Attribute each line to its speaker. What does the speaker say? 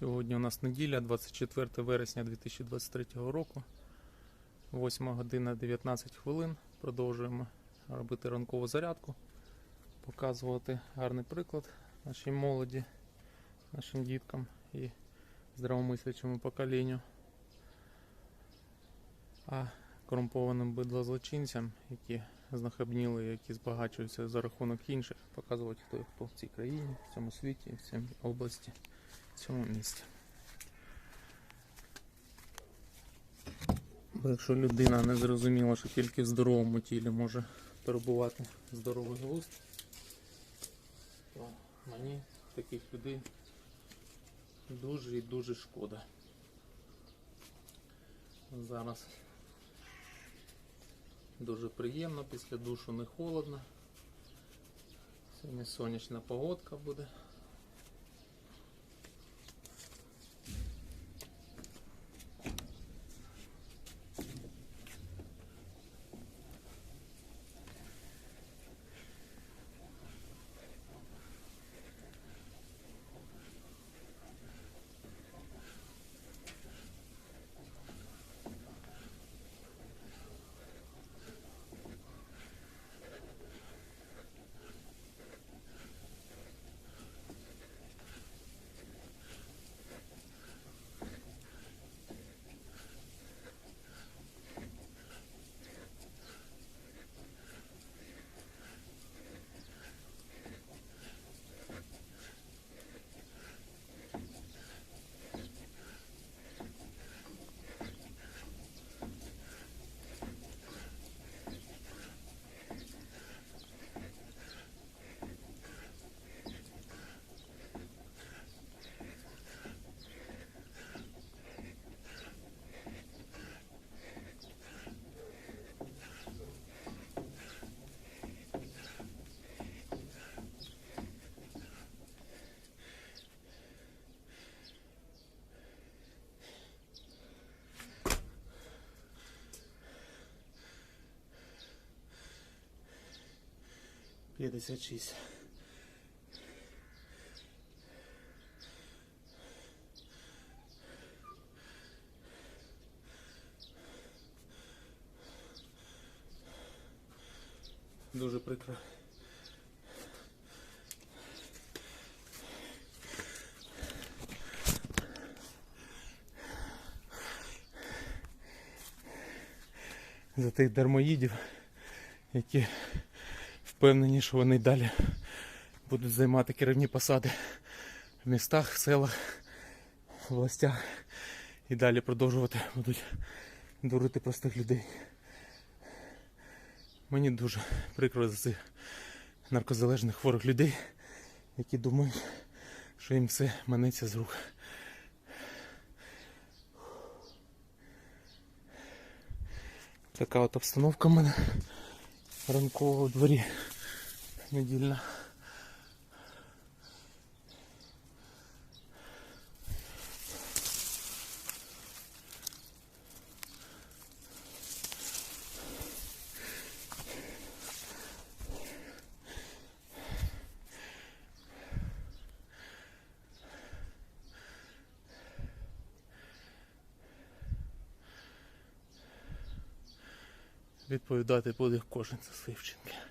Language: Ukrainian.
Speaker 1: Сьогодні у нас неділя, 24 вересня 2023 року. 8 година 19 хвилин. Продовжуємо робити ранкову зарядку, показувати гарний приклад нашій молоді, нашим діткам і здравомислячому поколінню. А корумпованим бидлозлочинцям, які знахабніли, які збагачуються за рахунок інших, показувати хто хто в цій країні, в цьому світі, в цій області, цьому місті. Бо якщо людина не зрозуміла, що тільки в здоровому тілі може перебувати здоровий глузд, то мені таких людей дуже і дуже шкода. Зараз дуже приємно, після душу не холодно. Сьогодні сонячна погодка буде. П'ятдесят шість. Дуже прикро. За тих дармоїдів, які впевнені, що вони далі будуть займати керівні посади в містах, селах, в областях і далі продовжувати будуть дурити простих людей. Мені дуже прикро за цих наркозалежних хворих людей, які думають, що їм все манеться з рук. Така от обстановка в мене ранкова у дворі недільна. Відповідати буде кожен за свої вчинки.